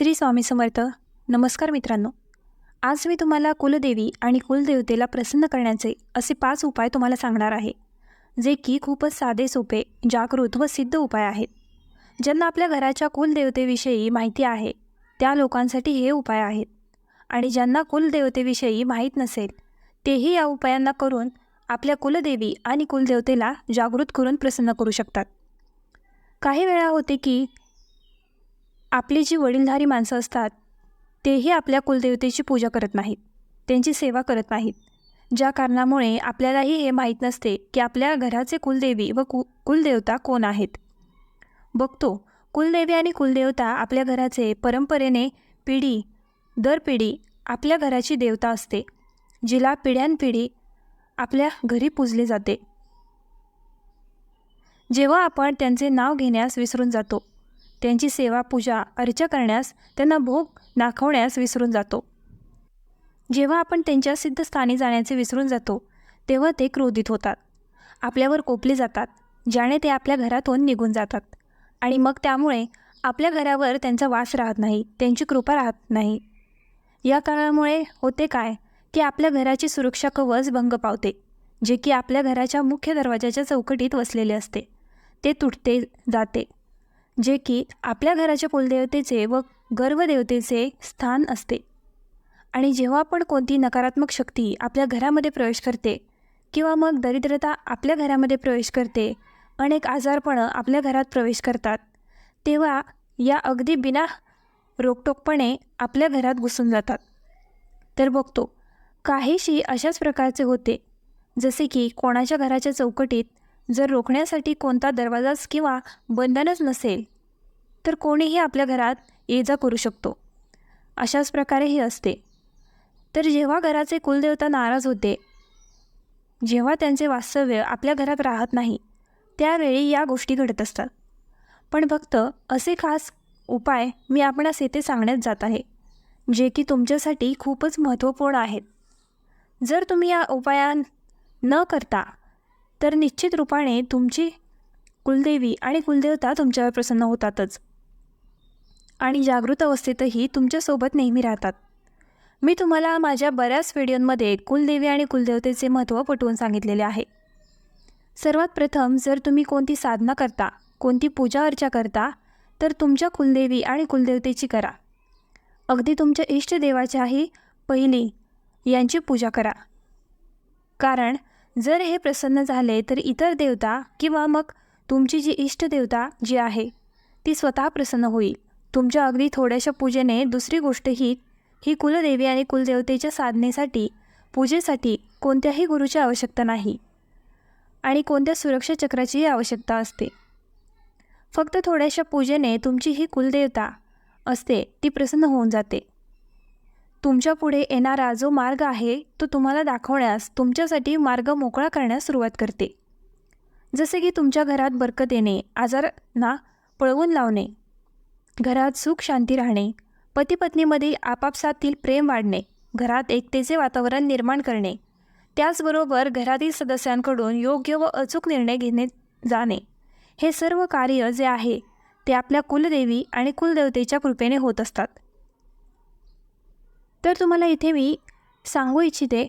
श्री स्वामी समर्थ. नमस्कार मित्रांनो. आज मी तुम्हाला कुलदेवी आणि कुलदेवतेला प्रसन्न करण्याचे असे पाच उपाय तुम्हाला सांगणार आहे जे की खूपच साधे सोपे जागृत व सिद्ध उपाय आहेत. ज्यांना आपल्या घराच्या कुलदेवतेविषयी माहिती आहे त्या लोकांसाठी हे उपाय आहेत. आणि ज्यांना कुलदेवतेविषयी माहीत नसेल तेही या उपायांना करून आपल्या कुलदेवी आणि कुलदेवतेला जागृत करून प्रसन्न करू शकतात. काही वेळा होते की आपली जी वडीलधारी माणसं असतात तेही आपल्या कुलदेवतेची पूजा करत नाहीत. त्यांची सेवा करत नाहीत. ज्या कारणामुळे आपल्यालाही हे माहीत नसते की आपल्या घराचे कुलदेवी व कु कुलदेवता कोण आहेत. बघतो कुलदेवी आणि कुलदेवता आपल्या घराचे परंपरेने पिढी दर पिढी आपल्या घराची देवता असते जिला पिढ्यानपिढी आपल्या घरी पूजले जाते. जेव्हा आपण त्यांचे नाव घेण्यास विसरून जातो त्यांची सेवा पूजा अर्चा करण्यास त्यांना भोग दाखवण्यास विसरून जातो. जेव्हा आपण त्यांच्या सिद्धस्थानी जाण्याचे विसरून जातो तेव्हा ते क्रोधित होतात. आपल्यावर कोपले जातात ज्याने ते आपल्या घरातून निघून जातात. आणि मग त्यामुळे आपल्या घरावर त्यांचा वास राहत नाही त्यांची कृपा राहत नाही. या कारणामुळे होते काय की आपल्या घराची सुरक्षा कवच भंग पावते जे की आपल्या घराच्या मुख्य दरवाजाच्या चौकटीत वसलेले असते. ते तुटते जाते. जे की आपल्या घराच्या कुलदेवतेचे व गर्भदेवतेचे स्थान असते. आणि जेव्हा आपण कोणती नकारात्मक शक्ती आपल्या घरामध्ये प्रवेश करते किंवा मग दरिद्रता आपल्या घरामध्ये प्रवेश करते अनेक आजारपणं आपल्या घरात प्रवेश करतात तेव्हा या अगदी बिना रोकटोकपणे आपल्या घरात घुसून जातात. तर बघतो काहीशी अशाच प्रकारचे होते जसे की कोणाच्या घराच्या चौकटीत जर रोखण्यासाठी कोणता दरवाजाच किंवा बंधनच नसेल तर कोणीही आपल्या घरात ये जा करू शकतो. अशाच प्रकारे हे असते. तर जेव्हा घराचे कुलदेवता नाराज होते जेव्हा त्यांचे वास्तव्य आपल्या घरात राहत नाही त्यावेळी या गोष्टी घडत असतात. पण फक्त असे खास उपाय मी आपणास येथे सांगण्यात जात आहे जे की तुमच्यासाठी खूपच महत्त्वपूर्ण आहेत. जर तुम्ही या उपाया न करता तर निश्चित रूपाने तुमची कुलदेवी आणि कुलदेवता तुमच्यावर प्रसन्न होतातच. आणि जागृत अवस्थेतही तुमच्यासोबत नेहमी राहतात. मी तुम्हाला माझ्या बऱ्याच व्हिडिओंमध्ये कुलदेवी आणि कुलदेवतेचे महत्त्व पटवून सांगितलेले आहे. सर्वात प्रथम जर तुम्ही कोणती साधना करता कोणती पूजा अर्चा करता तर तुमच्या कुलदेवी आणि कुलदेवतेची करा. अगदी तुमच्या इष्टदेवाच्याही पहिली यांची पूजा करा. कारण जर हे प्रसन्न झाले तर इतर देवता किंवा मग तुमची जी इष्टदेवता जी आहे ती स्वतः प्रसन्न होईल. तुमच्या अगदी थोड्याशा पूजेने दुसरी गोष्ट ही ही कुलदेवी आणि कुलदेवतेच्या साधनेसाठी पूजेसाठी कोणत्याही गुरुची आवश्यकता नाही आणि कोणत्या सुरक्षा चक्राचीही आवश्यकता असते. फक्त थोड्याशा पूजेने तुमची ही कुलदेवता असते ती प्रसन्न होऊन जाते. तुमच्यापुढे येणारा जो मार्ग आहे तो तुम्हाला दाखवण्यास तुमच्यासाठी मार्ग मोकळा करण्यास सुरुवात करते. जसे की तुमच्या घरात बरकत येणे आजारांना पळवून लावणे घरात सुख शांती राहणे पतीपत्नीमधील आपापसातील प्रेम वाढणे घरात एकतेचे वातावरण निर्माण करणे त्याचबरोबर घरातील सदस्यांकडून योग्य व अचूक निर्णय घेणे जाणे हे सर्व कार्य जे आहे ते आपल्या कुलदेवी आणि कुलदेवतेच्या कृपेने होत असतात. तर तुम्हाला इथे मी सांगू इच्छिते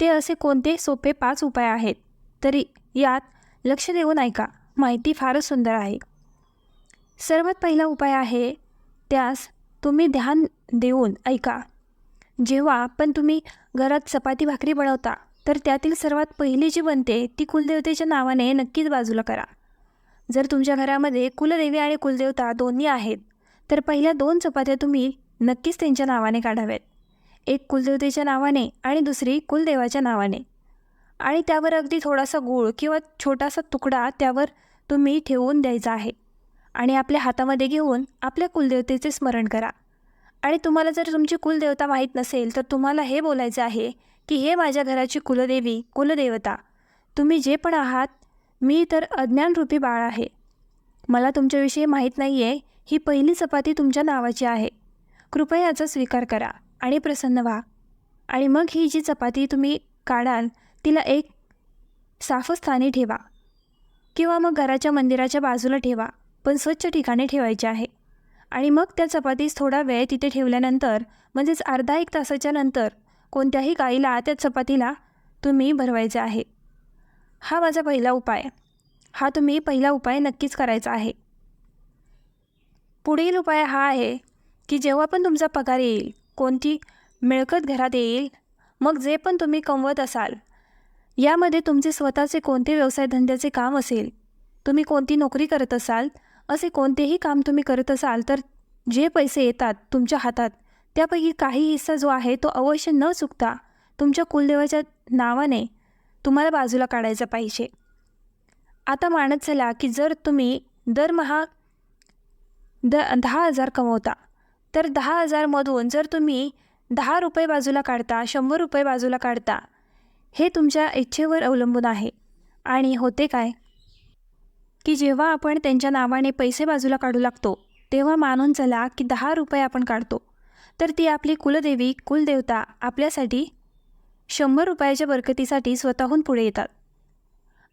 ते असे कोणते सोपे पाच उपाय आहेत? तरी यात लक्ष देऊन ऐका माहिती फारच सुंदर आहे. सर्वात पहिला उपाय आहे त्यास तुम्ही ध्यान देऊन ऐका. जेव्हा पण तुम्ही घरात चपाती भाकरी बनवता तर त्यातील सर्वात पहिली जी बनते ती कुलदेवतेच्या नावाने नक्कीच बाजूला करा. जर तुमच्या घरामध्ये कुलदेवी आणि कुलदेवता दोन्ही आहेत तर पहिल्या दोन चपात्या तुम्ही नक्कीच त्यांच्या नावाने काढाव्यात. एक कुलदेवतेच्या नावाने आणि दुसरी कुलदेवाच्या नावाने. आणि त्यावर अगदी थोडासा गूळ किंवा छोटासा तुकडा त्यावर तुम्ही ठेवून द्यायचा आहे. आणि आपल्या हातामध्ये घेऊन आपल्या कुलदेवतेचे स्मरण करा. आणि तुम्हाला जर तुमची कुलदेवता माहीत नसेल तर तुम्हाला हे बोलायचं आहे की हे माझ्या घराची कुलदेवी कुलदेवता. तुम्ही जे पण आहात मी तर अज्ञानरूपी बाळ आहे. मला तुमच्याविषयी माहीत नाही आहे ही पहिली चपाती तुमच्या नावाची आहे. कृपया याचा स्वीकार करा आणि प्रसन्न व्हा. आणि मग ही जी चपाती तुम्ही काढाल तिला एक साफ स्थानी ठेवा. किंवा मग घराच्या मंदिराच्या बाजूला ठेवा पण स्वच्छ ठिकाणी ठेवायचे आहे. आणि मग त्या चपातीस थोडा वेळ तिथे ठेवल्यानंतर म्हणजेच अर्धा एक तासाच्या नंतर कोणत्याही गाईला त्या चपातीला तुम्ही भरवायचे आहे. हा माझा पहिला उपाय. हा तुम्ही पहिला उपाय नक्कीच करायचा आहे. पुढील उपाय हा आहे की जेव्हा पण तुमचा पगार येईल कोणती मिळकत घरात येईल मग जे पण तुम्ही कमवत असाल यामध्ये तुमचे स्वतःचे कोणते व्यवसाय धंद्याचे काम असेल तुम्ही कोणती नोकरी करत असाल असे कोणतेही काम तुम्ही करत असाल तर जे पैसे येतात तुमच्या हातात त्यापैकी काही हिस्सा जो आहे तो अवश्य न चुकता तुमच्या कुलदेवाच्या नावाने तुम्हाला बाजूला काढायचा पाहिजे. आता मानत चला की जर तुम्ही दरमहा द दहा हजार कमवता तर दहा हजारमधून जर तुम्ही दहा रुपये बाजूला काढता शंभर रुपये बाजूला काढता हे तुमच्या इच्छेवर अवलंबून आहे. आणि होते काय? की जेव्हा आपण त्यांच्या नावाने पैसे बाजूला काढू लागतो तेव्हा मानून चला की दहा रुपये आपण काढतो. तर ती आपली कुलदेवी कुलदेवता आपल्यासाठी शंभर रुपयाच्या बरकतीसाठी स्वतःहून पुढे येतात.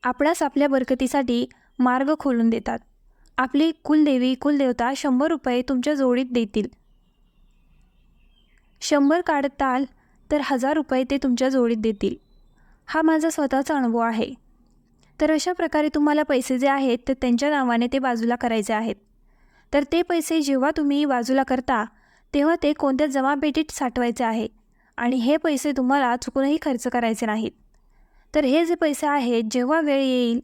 आपणास आपल्या बरकतीसाठी मार्ग खोलून देतात. आपली कुलदेवी कुलदेवता शंभर रुपये तुमच्या जोडीत देतील. शंभर काढताल तर हजार रुपये ते तुमच्या जोडीत देतील. हा माझा स्वतःचा अनुभव आहे. तर अशा प्रकारे तुम्हाला पैसे जे आहेत तर त्यांच्या नावाने ते बाजूला करायचे आहेत. तर ते पैसे जेव्हा तुम्ही बाजूला करता तेव्हा ते कोणत्या जमापेटीत साठवायचे आहे आणि हे पैसे तुम्हाला चुकूनही खर्च करायचे नाहीत. तर हे जे पैसे आहेत जेव्हा वेळ येईल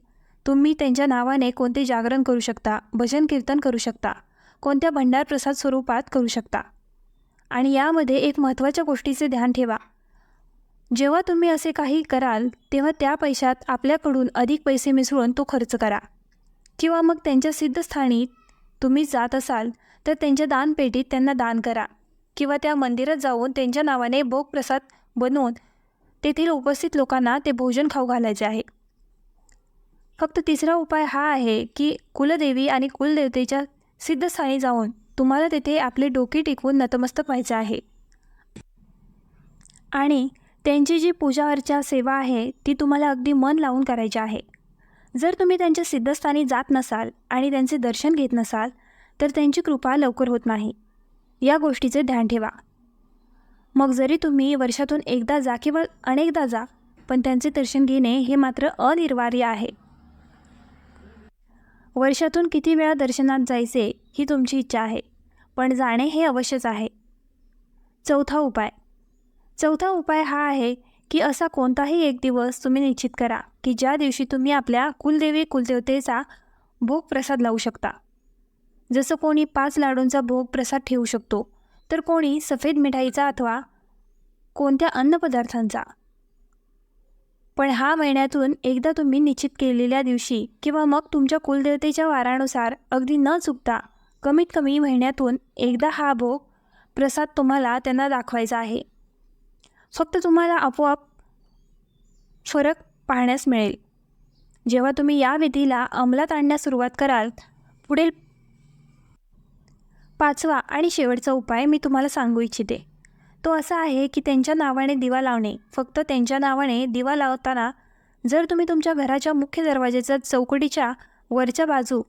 तुम्ही त्यांच्या नावाने कोणते जागरण करू शकता भजन कीर्तन करू शकता कोणत्या भंडार प्रसाद स्वरूपात करू शकता. आणि यामध्ये एक महत्त्वाच्या गोष्टीचे ध्यान ठेवा. जेव्हा तुम्ही असे काही कराल तेव्हा त्या पैशात आपल्याकडून अधिक पैसे मिसळून तो खर्च करा. किंवा मग त्यांच्या सिद्धस्थानी तुम्ही जात असाल तर त्यांच्या दानपेटीत त्यांना दान करा. किंवा त्या मंदिरात जाऊन त्यांच्या नावाने भोग प्रसाद बनवून तेथील उपस्थित लोकांना ते भोजन खाऊ घालायचे आहे. फक्त तिसरा उपाय हा आहे की कुलदेवी आणि कुलदेवतेच्या सिद्धस्थानी जाऊन तुम्हाला तेथे आपले डोके टेकवून नतमस्तक व्हायचे आहे. आणि त्यांची जी पूजा अर्चा सेवा आहे ती तुम्हाला अगदी मन लावून करायची आहे. जर तुम्ही त्यांच्या सिद्धस्थानी जात नसाल आणि त्यांचे दर्शन घेत नसाल तर त्यांची कृपा लवकर होत नाही. या गोष्टीचे ध्यान ठेवा. मग जरी तुम्ही वर्षातून एकदा जा किंवा अनेकदा जा पण त्यांचे दर्शन घेणे हे मात्र अनिवार्य आहे. वर्षातून किती वेळा दर्शनात जायचे ही तुमची इच्छा आहे पण जाणे हे अवश्यच आहे. चौथा उपाय. चौथा उपाय हा आहे की असा कोणताही एक दिवस तुम्ही निश्चित करा की ज्या दिवशी तुम्ही आपल्या कुलदेवी कुलदेवतेचा भोग प्रसाद लावू शकता. जसं कोणी पाच लाडूंचा भोग प्रसाद ठेवू शकतो तर कोणी सफेद मिठाईचा अथवा कोणत्या अन्नपदार्थांचा पण हा महिन्यातून एकदा तुम्ही निश्चित केलेल्या दिवशी किंवा मग तुमच्या कुलदेवतेच्या वारानुसार अगदी न चुकता कमीत कमी महिन्यातून एकदा हा भोग प्रसाद तुम्हाला त्यांना दाखवायचा आहे. फक्त तुम्हाला आपोआप फरक पाहण्यास मिळेल. जेव्हा तुम्ही या विधीला अंमलात आणण्यास सुरुवात कराल पुढील पाचवा आणि शेवटचा उपाय मी तुम्हाला सांगू इच्छिते. तो असा आहे की त्यांच्या नावाने दिवा लावणे फक्त त्यांच्या नावाने दिवा लावताना जर तुम्ही तुमच्या घराच्या मुख्य दरवाज्याच्या चौकटीच्या वरच्या बाजू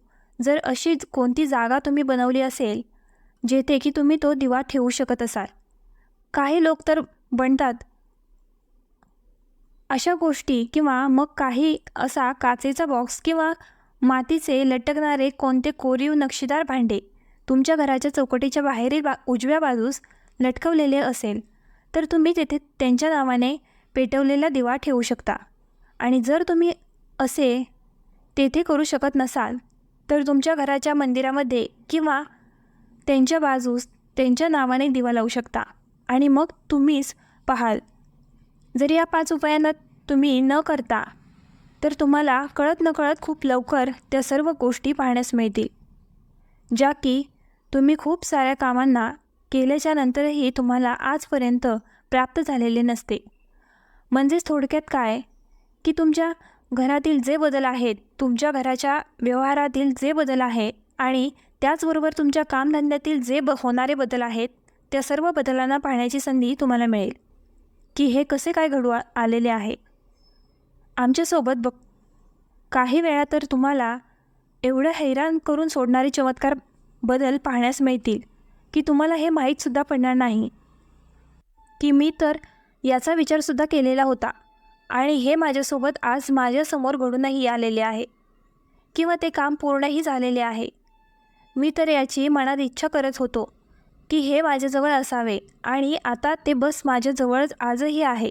जर अशी कोणती जागा तुम्ही बनवली असेल जेथे की तुम्ही तो दिवा ठेवू शकत असाल. काही लोक तर बनतात. अशा गोष्टी किंवा मग काही असा काचेचा बॉक्स किंवा मातीचे लटकणारे कोणते कोरीव नक्षीदार भांडे तुमच्या घराच्या चौकटीच्या बाहेरील बा उजव्या बाजूस लटकवलेले असेल तर तुम्ही तेथे त्यांच्या नावाने पेटवलेला दिवा ठेवू शकता. आणि जर तुम्ही असे तेथे करू शकत नसाल तर तुमच्या घराच्या मंदिरामध्ये किंवा त्यांच्या बाजूस त्यांच्या नावाने दिवा लावू शकता. आणि मग तुम्हीच पाहाल. जर या पाच उपायांना तुम्ही न करता तर तुम्हाला कळत नकळत खूप लवकर त्या सर्व गोष्टी पाहण्यास मिळतील. ज्या की तुम्ही खूप साऱ्या कामांना केल्याच्या नंतरही तुम्हाला आजपर्यंत प्राप्त झालेले नसते. म्हणजेच थोडक्यात काय? की तुमच्या घरातील जे बदल आहेत तुमच्या घराच्या व्यवहारातील जे बदल आहे आणि त्याचबरोबर तुमच्या कामधंद्यातील जे ब होणारे बदल आहेत त्या सर्व बदलांना पाहण्याची संधी तुम्हाला मिळेल. की हे कसे काय घडू आलेले आहे? आमच्यासोबत बघ. काही वेळा तर तुम्हाला एवढं हैराण करून सोडणारे चमत्कार बदल पाहण्यास मिळतील. की तुम्हाला हे माहीतसुद्धा पडणार नाही. की मी तर याचा विचारसुद्धा केलेला होता आणि हे माझ्यासोबत आज माझ्यासमोर घडूनही आलेले आहे किंवा ते काम पूर्णही झालेले आहे. मी तर याची मनात इच्छा करत होतो की हे माझ्याजवळ असावे आणि आता ते बस माझ्याजवळच आजही आहे.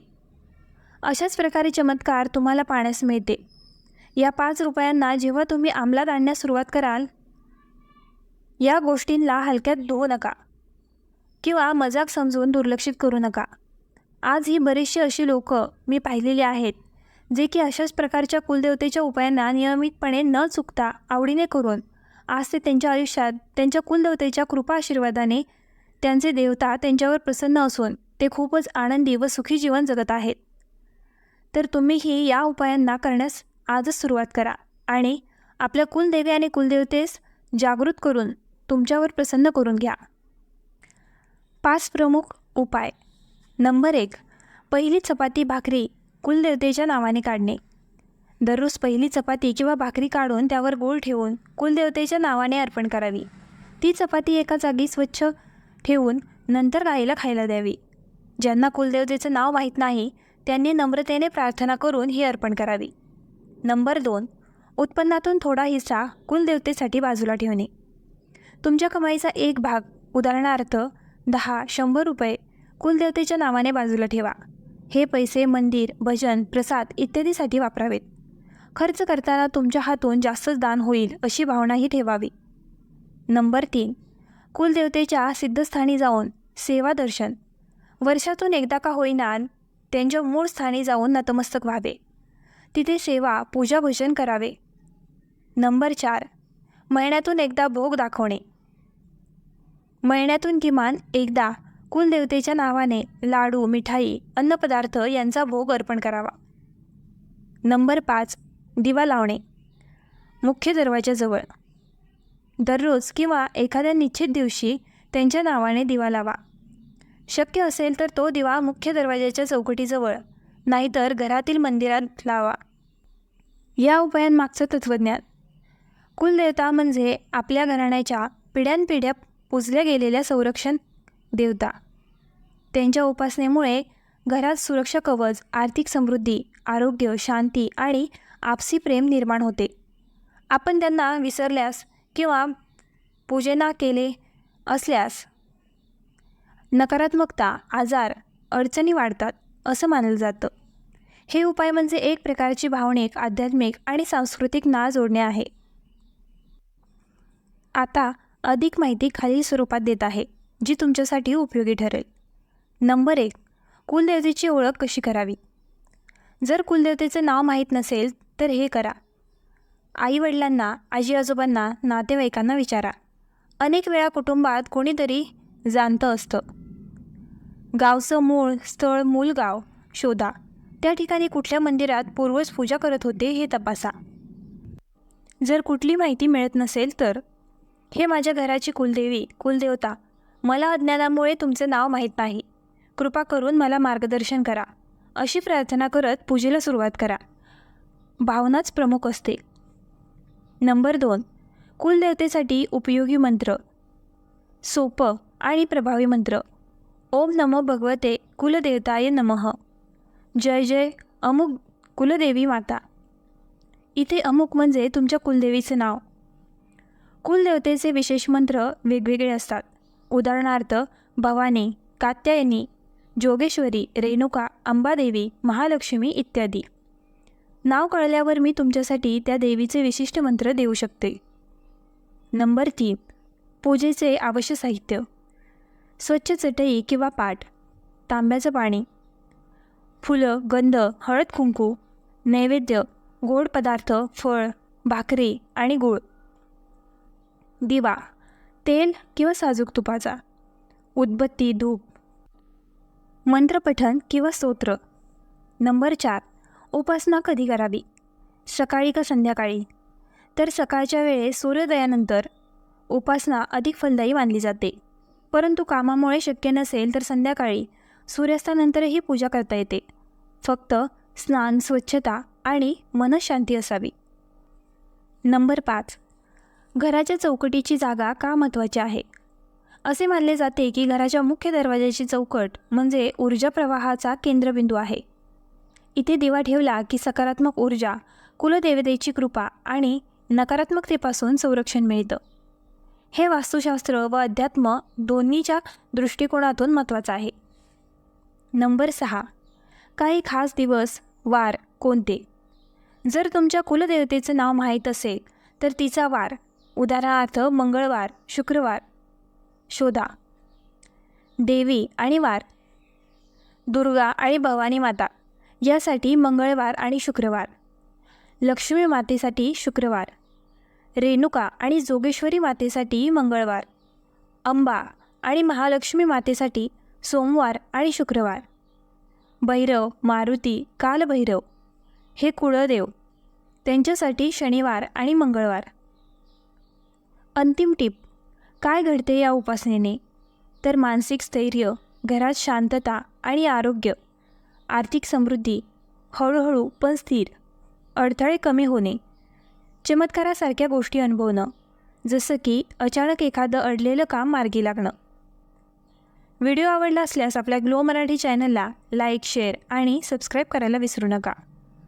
अशाच प्रकारे चमत्कार तुम्हाला पाहण्यास मिळते. या पाच रुपयांना जेव्हा तुम्ही अंमलात आणण्यास सुरुवात कराल या गोष्टींना हलक्यात धुवू नका किंवा मजाक समजून दुर्लक्षित करू नका. आज ही बरीचशी अशी लोक मी पाहिलेली आहेत जे की अशाच प्रकारच्या कुलदेवतेच्या उपायांना नियमितपणे न चुकता आवडीने करून आज ते त्यांच्या आयुष्यात त्यांच्या कुलदेवतेच्या कृपा आशीर्वादाने त्यांचे देवता त्यांच्यावर प्रसन्न असून ते खूपच आनंदी व सुखी जीवन जगत आहेत. तर तुम्हीही या उपायांना करण्यास आजच सुरुवात करा आणि आपल्या कुलदेवी आणि कुलदेवतेस जागृत करून तुमच्यावर प्रसन्न करून घ्या. पाच प्रमुख उपाय. नंबर एक पहिली चपाती भाकरी कुलदेवतेच्या नावाने काढणे. दररोज पहिली चपाती किंवा भाकरी काढून त्यावर गोळ ठेवून कुलदेवतेच्या नावाने अर्पण करावी. ती चपाती एका जागी स्वच्छ ठेवून नंतर गाईला खायला द्यावी. ज्यांना कुलदेवतेचं नाव माहीत नाही त्यांनी नम्रतेने प्रार्थना करून ही अर्पण करावी. नंबर दोन उत्पन्नातून थोडा हिस्सा कुलदेवतेसाठी बाजूला ठेवणे. तुमच्या कमाईचा एक भाग उदाहरणार्थ दहा शंभर रुपये कुलदेवतेच्या नावाने बाजूला ठेवा. हे पैसे मंदिर भजन प्रसाद इत्यादीसाठी वापरावेत. खर्च करताना तुमच्या हातून जास्तच दान होईल अशी भावनाही ठेवावी. नंबर तीन. कुलदेवतेच्या सिद्धस्थानी जाऊन सेवा दर्शन. वर्षातून एकदा का होईना त्यांच्या मूळ स्थानी जाऊन नतमस्तक व्हावे. तिथे सेवा पूजा भजन करावे. नंबर चार. महिन्यातून एकदा भोग दाखवणे. महिन्यातून किमान एकदा कुलदेवतेच्या नावाने लाडू मिठाई अन्नपदार्थ यांचा भोग अर्पण करावा. नंबर पाच दिवा लावणे. मुख्य दरवाजाजवळ दररोज किंवा एखाद्या निश्चित दिवशी त्यांच्या नावाने दिवा लावा. शक्य असेल तर तो दिवा मुख्य दरवाजाच्या चौकटीजवळ नाहीतर घरातील मंदिरात लावा. या उपायांमागचं तत्त्वज्ञान. कुलदेवता म्हणजे आपल्या घराण्याच्या पिढ्यानपिढ्या पुजल्या गेलेल्या संरक्षण देवता. त्यांच्या उपासनेमुळे घरात सुरक्षा कवच आर्थिक समृद्धी आरोग्य शांती आणि आपसी प्रेम निर्माण होते. आपण त्यांना विसरल्यास किंवा पूजेना केले असल्यास नकारात्मकता आजार अडचणी वाढतात असं मानलं जातं. हे उपाय म्हणजे एक प्रकारची भावनिक आध्यात्मिक आणि सांस्कृतिक नाळ जोडणे आहे. आता अधिक माहिती खालील स्वरूपात देत आहे जी तुमच्यासाठी उपयोगी ठरेल. नंबर एक कुलदेवतेची ओळख कशी करावी? जर कुलदेवतेचं नाव माहीत नसेल तर हे करा. आईवडिलांना आजी आजोबांना नातेवाईकांना विचारा. अनेक वेळा कुटुंबात कोणीतरी जाणतं असतं. गावचं मूळ स्थळ मूल गाव शोधा. त्या ठिकाणी कुठल्या मंदिरात पूर्वज पूजा करत होते हे तपासा. जर कुठली माहिती मिळत नसेल तर हे माझ्या घराची कुलदेवी कुलदेवता. मला अज्ञानामुळे तुमचे नाव माहीत नाही. कृपा करून मला मार्गदर्शन करा. अशी प्रार्थना करत पूजेला सुरुवात करा. भावनाच प्रमुख असते. नंबर दोन. कुलदेवतेसाठी उपयोगी मंत्र. सोपं आणि प्रभावी मंत्र. ओम नमो भगवते कुलदेवताय नमः. जय जय अमुक कुलदेवी माता. इथे अमुक म्हणजे तुमच्या कुलदेवीचे नाव. कुलदेवतेचे विशेष मंत्र वेगवेगळे असतात. उदाहरणार्थ भवानी कात्यायनी जोगेश्वरी रेणुका अंबादेवी महालक्ष्मी इत्यादी. नाव कळल्यावर मी तुमच्यासाठी त्या देवीचे विशिष्ट मंत्र देऊ शकते. नंबर तीन. पूजेचे आवश्यक साहित्य. स्वच्छ चटई किंवा पाट. तांब्याचं पाणी. फुलं गंध हळद कुंकू. नैवेद्य गोड पदार्थ फळ भाकरी आणि गूळ. दिवा तेल किंवा साजूक तुपाचा. उदबत्ती धूप. मंत्रपठन किंवा स्तोत्र. नंबर चार उपासना कधी करावी? सकाळी का संध्याकाळी? तर सकाळच्या वेळेस सूर्योदयानंतर उपासना अधिक फलदायी मानली जाते. परंतु कामामुळे शक्य नसेल तर संध्याकाळी सूर्यास्तानंतरही पूजा करता येते. फक्त स्नान स्वच्छता आणि मनशांती असावी. नंबर पाच घराच्या चौकटीची जागा का महत्त्वाची आहे? असे मानले जाते की घराच्या मुख्य दरवाजाची चौकट म्हणजे ऊर्जा प्रवाहाचा केंद्रबिंदू आहे. इथे दिवा ठेवला की सकारात्मक ऊर्जा कुलदेवतेची कृपा आणि नकारात्मकतेपासून संरक्षण मिळतं. हे वास्तुशास्त्र व अध्यात्म दोन्हीच्या दृष्टिकोनातून महत्त्वाचं आहे. नंबर सहा. काही खास दिवस वार कोणते? जर तुमच्या कुलदेवतेचं नाव माहीत असेल तर तिचा वार उदाहरणार्थ मंगळवार शुक्रवार. शोधा. देवी आणि वार. दुर्गा आणि भवानी माता. यासाठी मंगळवार आणि शुक्रवार. लक्ष्मी मातेसाठी शुक्रवार. रेणुका आणि जोगेश्वरी मातेसाठी मंगळवार. अंबा आणि महालक्ष्मी मातेसाठी सोमवार आणि शुक्रवार. भैरव मारुती कालभैरव. हे कुळदेव. त्यांच्यासाठी शनिवार आणि मंगळवार. अंतिम टिप. काय घडते या उपासनेने? तर मानसिक स्थैर्य घरात शांतता आणि आरोग्य आर्थिक समृद्धी हळूहळू पण स्थिर अडथळे कमी होणे चमत्कारासारख्या गोष्टी अनुभवणं जसं की अचानक एखादं अडलेलं काम मार्गी लागणं. व्हिडिओ आवडला असल्यास आपल्या ग्लो मराठी चॅनलला लाईक शेअर आणि सबस्क्राईब करायला विसरू नका.